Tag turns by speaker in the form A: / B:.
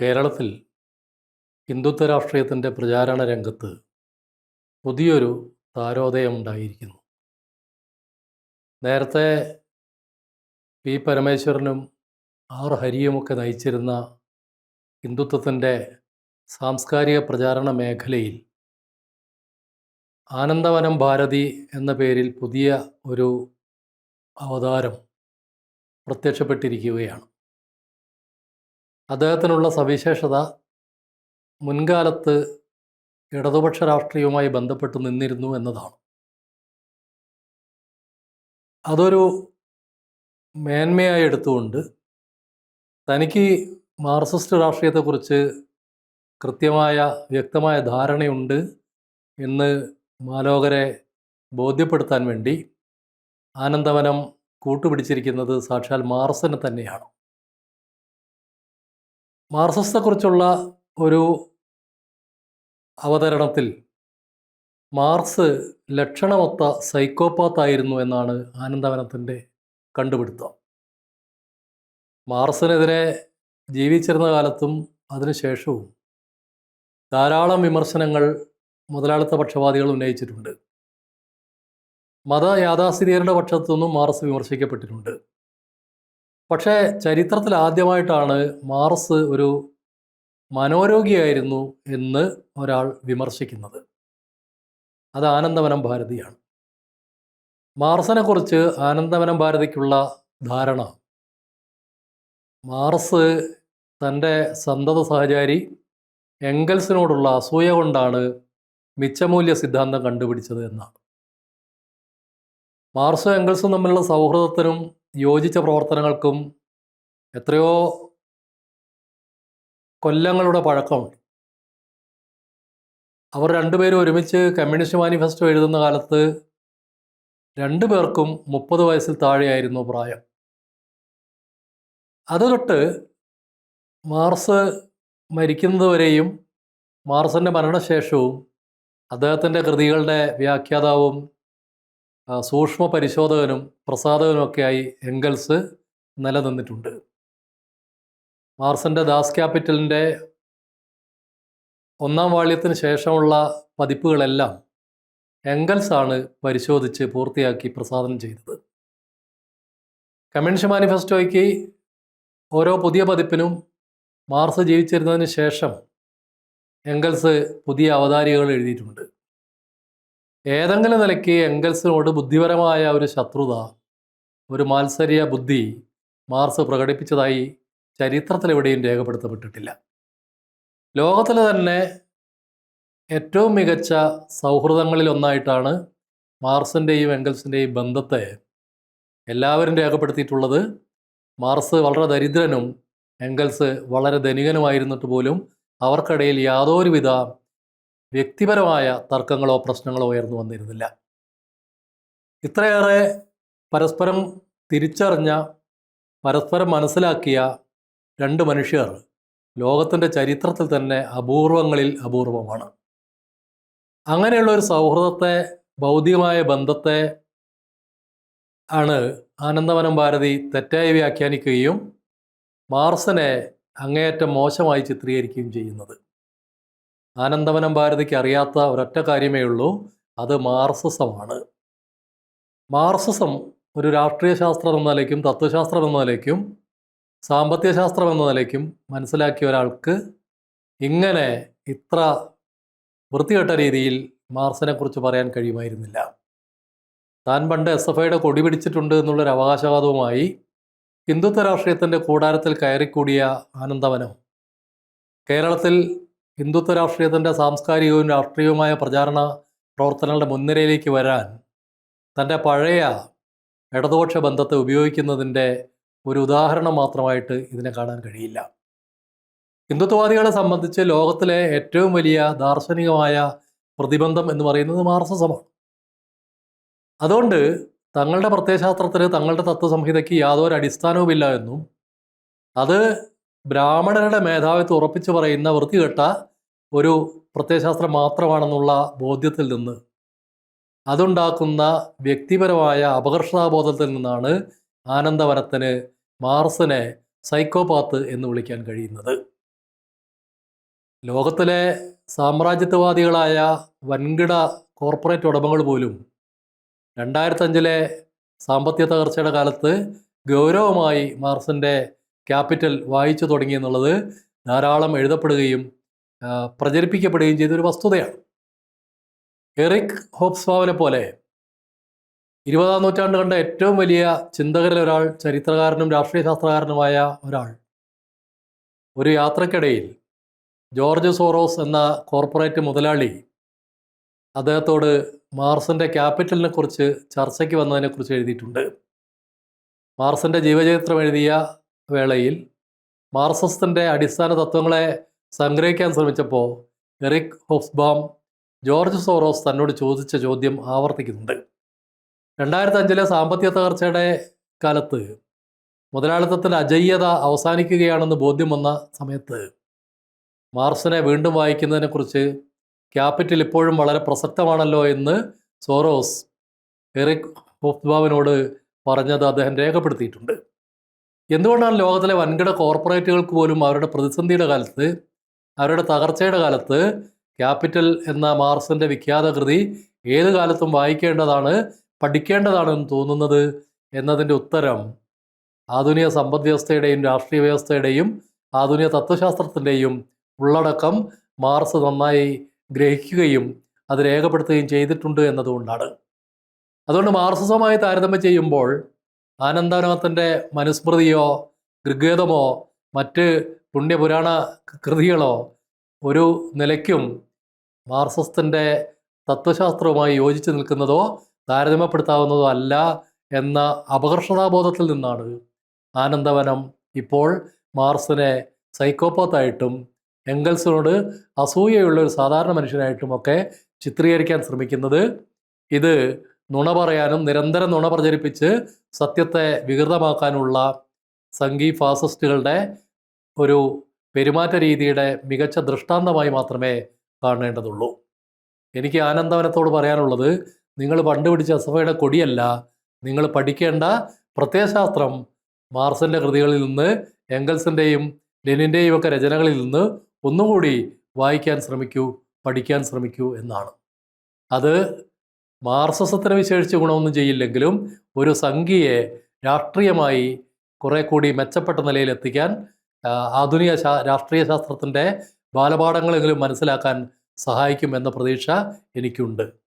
A: കേരളത്തിൽ ഹിന്ദുത്വ രാഷ്ട്രീയത്തിന്റെ പ്രചാരണ രംഗത്ത് പുതിയൊരു താരോദയമുണ്ടായിരിക്കുന്നു. നേരത്തെ പി പരമേശ്വരനും ആർ ഹരിയുമൊക്കെ നയിച്ചിരുന്ന ഹിന്ദുത്വത്തിന്റെ സാംസ്കാരിക പ്രചാരണ മേഖലയിൽ ആനന്ദവനം ഭാരതി എന്ന പേരിൽ പുതിയ ഒരു അവതാരം പ്രത്യക്ഷപ്പെട്ടിരിക്കുകയാണ്. അദ്ദേഹത്തിനുള്ള സവിശേഷത മുൻകാലത്ത് ഇടതുപക്ഷ രാഷ്ട്രീയവുമായി ബന്ധപ്പെട്ട് നിന്നിരുന്നു എന്നതാണ്. അതൊരു മേന്മയായി എടുത്തുകൊണ്ട് തനിക്ക് മാർക്സിസ്റ്റ് രാഷ്ട്രീയത്തെക്കുറിച്ച് കൃത്യമായ വ്യക്തമായ ധാരണയുണ്ട് എന്ന് മാലോകരെ ബോധ്യപ്പെടുത്താൻ വേണ്ടി ആനന്ദവനം കൂട്ടുപിടിച്ചിരിക്കുന്നത് സാക്ഷാൽ മാർസന് തന്നെയാണ്. മാർക്സിസത്തെക്കുറിച്ചുള്ള ഒരു അവതരണത്തിൽ മാർസ് ലക്ഷണമൊത്ത സൈക്കോപാത്തായിരുന്നു എന്നാണ് ആനന്ദവനത്തിന്റെ കണ്ടുപിടുത്തം. മാർസിനെതിരെ ജീവിച്ചിരുന്ന കാലത്തും അതിനുശേഷവും ധാരാളം വിമർശനങ്ങൾ മുതലാളിത്ത പക്ഷപാതികൾ ഉന്നയിച്ചിട്ടുണ്ട്. മത യാഥാസ്ഥിതികരുടെ പക്ഷത്തു നിന്നും മാർസ് വിമർശിക്കപ്പെട്ടിട്ടുണ്ട്. പക്ഷേ ചരിത്രത്തിൽ ആദ്യമായിട്ടാണ് മാർസ് ഒരു മനോരോഗിയായിരുന്നു എന്ന് ഒരാൾ വിമർശിക്കുന്നത്. അത് ആനന്ദവനം ഭാരതിയാണ്. മാർസിനെക്കുറിച്ച് ആനന്ദവനം ഭാരതിക്കുള്ള ധാരണ. മാർസ് തന്റെ സന്തത സഹചാരി എങ്കൽസിനോടുള്ള അസൂയ കൊണ്ടാണ് മിച്ചമൂല്യ സിദ്ധാന്തം കണ്ടുപിടിച്ചത് എന്നാണ്. മാർസും എങ്കൽസും തമ്മിലുള്ള സൗഹൃദത്തിനും യോജിച്ച പ്രവർത്തനങ്ങൾക്കും എത്രയോ കൊല്ലങ്ങളുടെ പഴക്കമുണ്ട്. അവർ രണ്ടുപേരും ഒരുമിച്ച് കമ്മ്യൂണിസ്റ്റ് മാനിഫെസ്റ്റോ എഴുതുന്ന കാലത്ത് രണ്ടു പേർക്കും മുപ്പത് വയസ്സിൽ താഴെയായിരുന്നു പ്രായം. അത് തൊട്ട് മാർസ് മരിക്കുന്നതുവരെയും മാർസിന്റെ മരണശേഷവും അദ്ദേഹത്തിന്റെ കൃതികളുടെ വ്യാഖ്യാതാവും സൂക്ഷ്മ പരിശോധകനും പ്രസാധകനുമൊക്കെയായി എങ്കൽസ് നിലനിന്നിട്ടുണ്ട്. മാർസിന്റെ ദാസ് ക്യാപിറ്റലിന്റെ ഒന്നാം വാള്യത്തിന് ശേഷമുള്ള പതിപ്പുകളെല്ലാം എങ്കൽസ് ആണ് പരിശോധിച്ച് പൂർത്തിയാക്കി പ്രസാദനം ചെയ്തത്. കമ്മ്യൂണിസ്റ്റ് മാനിഫെസ്റ്റോയ്ക്ക് ഓരോ പുതിയ പതിപ്പിനും മാർസ് ജീവിച്ചിരുന്നതിന് ശേഷം എങ്കൽസ് പുതിയ അവതാരികൾ എഴുതിയിട്ടുണ്ട്. ഏതെങ്കിലും നിലയ്ക്ക് എങ്കൽസിനോട് ബുദ്ധിപരമായ ഒരു ശത്രുത ഒരു മാത്സര്യ ബുദ്ധി മാർസ് പ്രകടിപ്പിച്ചതായി ചരിത്രത്തിൽ എവിടെയും രേഖപ്പെടുത്തപ്പെട്ടിട്ടില്ല. ലോകത്തിലെ തന്നെ ഏറ്റവും മികച്ച സൗഹൃദങ്ങളിൽ ഒന്നായിട്ടാണ് മാർസിന്റെയും എങ്കൽസിന്റെയും ബന്ധത്തെ എല്ലാവരും രേഖപ്പെടുത്തിയിട്ടുള്ളത്. മാർസ് വളരെ ദരിദ്രനും എംഗൽസ് വളരെ ധനികനുമായിരുന്നിട്ട് പോലും അവർക്കിടയിൽ യാതൊരുവിധ വ്യക്തിപരമായ തർക്കങ്ങളോ പ്രശ്നങ്ങളോ ഉയർന്നു വന്നിരുന്നില്ല. ഇത്രയേറെ പരസ്പരം തിരിച്ചറിഞ്ഞ പരസ്പരം മനസ്സിലാക്കിയ രണ്ട് മനുഷ്യർ ലോകത്തിന്റെ ചരിത്രത്തിൽ തന്നെ അപൂർവങ്ങളിൽ അപൂർവമാണ്. അങ്ങനെയുള്ള ഒരു സൗഹൃദത്തെ ഭൗതികമായ ബന്ധത്തെ ആണ് ആനന്ദവനം ഭാരതി തെറ്റായി വ്യാഖ്യാനിക്കുകയും മാർസനെ അങ്ങേയറ്റം മോശമായി ചിത്രീകരിക്കുകയും ചെയ്യുന്നത്. ആനന്ദവനം ഭാരതിക്ക് അറിയാത്ത ഒരൊറ്റ കാര്യമേ ഉള്ളൂ അത് മാർസസമാണ്. മാർസസം ഒരു രാഷ്ട്രീയ ശാസ്ത്രം എന്ന നിലയ്ക്കും തത്വശാസ്ത്രം എന്ന നിലയ്ക്കും സാമ്പത്തിക ശാസ്ത്രം എന്ന നിലയ്ക്കും മനസ്സിലാക്കിയ ഒരാൾക്ക് ഇങ്ങനെ ഇത്ര വൃത്തികെട്ട രീതിയിൽ മാർസിനെക്കുറിച്ച് പറയാൻ കഴിയുമായിരുന്നില്ല. താൻ പണ്ട് എസ് എഫ് ഐയുടെ കൊടി പിടിച്ചിട്ടുണ്ട് എന്നുള്ളൊരു അവകാശവാദവുമായി ഹിന്ദുത്വ രാഷ്ട്രീയത്തിന്റെ കൂടാരത്തിൽ കയറിക്കൂടിയ ആനന്ദവനം. കേരളത്തിൽ ഹിന്ദുത്വ രാഷ്ട്രീയത്തിന്റെ സാംസ്കാരികവും രാഷ്ട്രീയവുമായ പ്രചാരണ പ്രവർത്തനങ്ങളുടെ മുൻനിരയിലേക്ക് വരാൻ തന്റെ പഴയ ഇടതുപക്ഷ ബന്ധത്തെ ഉപയോഗിക്കുന്നതിന്റെ ഒരു ഉദാഹരണം മാത്രമായിട്ട് ഇതിനെ കാണാൻ കഴിയില്ല. ഹിന്ദുത്വവാദികളെ സംബന്ധിച്ച് ലോകത്തിലെ ഏറ്റവും വലിയ ദാർശനികമായ പ്രതിബന്ധം എന്ന് പറയുന്നത് മാർസസമാണ് അതുകൊണ്ട് തങ്ങളുടെ പ്രത്യയശാസ്ത്രത്തിന് തങ്ങളുടെ തത്വസംഹിതയ്ക്ക് യാതൊരു അടിസ്ഥാനവുമില്ല എന്നും അത് ബ്രാഹ്മണരുടെ മേധാവിത്വം ഉറപ്പിച്ചു പറയുന്ന വൃത്തികെട്ട ഒരു പ്രത്യയശാസ്ത്രം മാത്രമാണെന്നുള്ള ബോധ്യത്തിൽ നിന്ന് അതുണ്ടാക്കുന്ന വ്യക്തിപരമായ അപകർഷതാബോധത്തിൽ നിന്നാണ് ആനന്ദവനത്തിന് മാർസിനെ സൈക്കോപാത്ത് എന്ന് വിളിക്കാൻ കഴിയുന്നത്. ലോകത്തിലെ സാമ്രാജ്യത്വവാദികളായ വൻകിട കോർപ്പറേറ്റ് ഉടമകൾ പോലും രണ്ടായിരത്തഞ്ചിലെ സാമ്പത്തിക തകർച്ചയുടെ കാലത്ത് ഗൗരവമായി മാർസിന്റെ ക്യാപിറ്റൽ വായിച്ചു തുടങ്ങി എന്നുള്ളത് ധാരാളം എഴുതപ്പെടുകയും പ്രചരിപ്പിക്കപ്പെടുകയും ചെയ്തൊരു വസ്തുതയാണ്. എറിക് ഹോപ്സ്വാവിനെ പോലെ ഇരുപതാം നൂറ്റാണ്ട് കണ്ട ഏറ്റവും വലിയ ചിന്തകരിൽ ഒരാൾ ചരിത്രകാരനും രാഷ്ട്രീയ ശാസ്ത്രകാരനുമായ ഒരാൾ. ഒരു യാത്രക്കിടയിൽ ജോർജ് സോറോസ് എന്ന കോർപ്പറേറ്റ് മുതലാളി അദ്ദേഹത്തോട് മാർസിന്റെ ക്യാപിറ്റലിനെ കുറിച്ച് ചർച്ചയ്ക്ക് വന്നതിനെക്കുറിച്ച് എഴുതിയിട്ടുണ്ട്. മാർസിന്റെ ജീവചരിത്രം എഴുതിയ വേളയിൽ മാർസസ്റ്റിന്റെ അടിസ്ഥാന തത്വങ്ങളെ സംഗ്രഹിക്കാൻ ശ്രമിച്ചപ്പോൾ എറിക് ഹോഫ്സ്ബാം ജോർജ് സോറോസ് തന്നോട് ചോദിച്ച ചോദ്യം ആവർത്തിക്കുന്നുണ്ട്. രണ്ടായിരത്തി അഞ്ചിലെ സാമ്പത്തിക തകർച്ചയുടെ കാലത്ത് മുതലാളിത്തത്തിന്റെ അജയ്യത അവസാനിക്കുകയാണെന്ന് ബോധ്യം വന്ന സമയത്ത് മാർസിനെ വീണ്ടും വായിക്കുന്നതിനെക്കുറിച്ച് ക്യാപിറ്റൽ ഇപ്പോഴും വളരെ പ്രസക്തമാണല്ലോ എന്ന് സോറോസ് എറിക് ഹോഫ്ബാവിനോട് പറഞ്ഞത് അദ്ദേഹം രേഖപ്പെടുത്തിയിട്ടുണ്ട്. എന്തുകൊണ്ടാണ് ലോകത്തിലെ വൻകിട കോർപ്പറേറ്റുകൾക്ക് പോലും അവരുടെ പ്രതിസന്ധിയുടെ കാലത്ത് അവരുടെ തകർച്ചയുടെ കാലത്ത് ക്യാപിറ്റൽ എന്ന മാർസിന്റെ വിഖ്യാത കൃതി ഏത് കാലത്തും വായിക്കേണ്ടതാണ് പഠിക്കേണ്ടതാണെന്ന് തോന്നുന്നത് എന്നതിന്റെ ഉത്തരം ആധുനിക സമ്പദ് വ്യവസ്ഥയുടെയും രാഷ്ട്രീയ വ്യവസ്ഥയുടെയും ആധുനിക തത്വശാസ്ത്രത്തിന്റെയും ഉള്ളടക്കം മാർസ് നന്നായി ഗ്രഹിക്കുകയും അത് രേഖപ്പെടുത്തുകയും ചെയ്തിട്ടുണ്ട് എന്നതുകൊണ്ടാണ്. അതുകൊണ്ട് മാർസിസമായി താരതമ്യം ചെയ്യുമ്പോൾ ആനന്ദാനത്തിന്റെ മനുസ്മൃതിയോ ഋഗ്വേദമോ മറ്റ് പുണ്യപുരാണ കൃതികളോ ഒരു നിലയ്ക്കും മാർസസ്തിന്റെ തത്വശാസ്ത്രവുമായി യോജിച്ച് നിൽക്കുന്നതോ താരതമ്യപ്പെടുത്താവുന്നതോ അല്ല എന്ന അപകർഷതാബോധത്തിൽ നിന്നാണ് ആനന്ദവനം ഇപ്പോൾ മാർസിനെ സൈക്കോപാത്തായിട്ടും എംഗൽസിനോട് അസൂയയുള്ള ഒരു സാധാരണ മനുഷ്യനായിട്ടും ഒക്കെ ചിത്രീകരിക്കാൻ ശ്രമിക്കുന്നത്. ഇത് നുണ പറയാനും നിരന്തരം നുണ പ്രചരിപ്പിച്ച് സത്യത്തെ വികൃതമാക്കാനുള്ള സംഗീ ഫാസിസ്റ്റുകളുടെ ഒരു പെരുമാറ്റ രീതിയുടെ മികച്ച ദൃഷ്ടാന്തമായി മാത്രമേ കാണേണ്ടതുള്ളൂ. എനിക്ക് ആനന്ദവനത്തോട് പറയാനുള്ളത് നിങ്ങൾ പണ്ട് പിടിച്ച അസഫയുടെ കൊടിയല്ല നിങ്ങൾ പഠിക്കേണ്ട പ്രത്യയശാസ്ത്രം മാർസിന്റെ കൃതികളിൽ നിന്ന് എംഗൽസിന്റെയും ലെനിന്റെയും ഒക്കെ രചനകളിൽ നിന്ന് ഒന്നുകൂടി വായിക്കാൻ ശ്രമിക്കൂ പഠിക്കാൻ ശ്രമിക്കൂ എന്നാണ്. അത് മാർസസത്തിന് വിശേഷിച്ച് ഗുണമൊന്നും ചെയ്യില്ലെങ്കിലും ഒരു സംഖ്യയെ രാഷ്ട്രീയമായി കുറെ കൂടി മെച്ചപ്പെട്ട നിലയിൽ എത്തിക്കാൻ ആധുനിക രാഷ്ട്രീയ ശാസ്ത്രത്തിന്റെ ബാലപാഠങ്ങളെങ്കിലും മനസ്സിലാക്കാൻ സഹായിക്കും എന്ന പ്രതീക്ഷ എനിക്കുണ്ട്.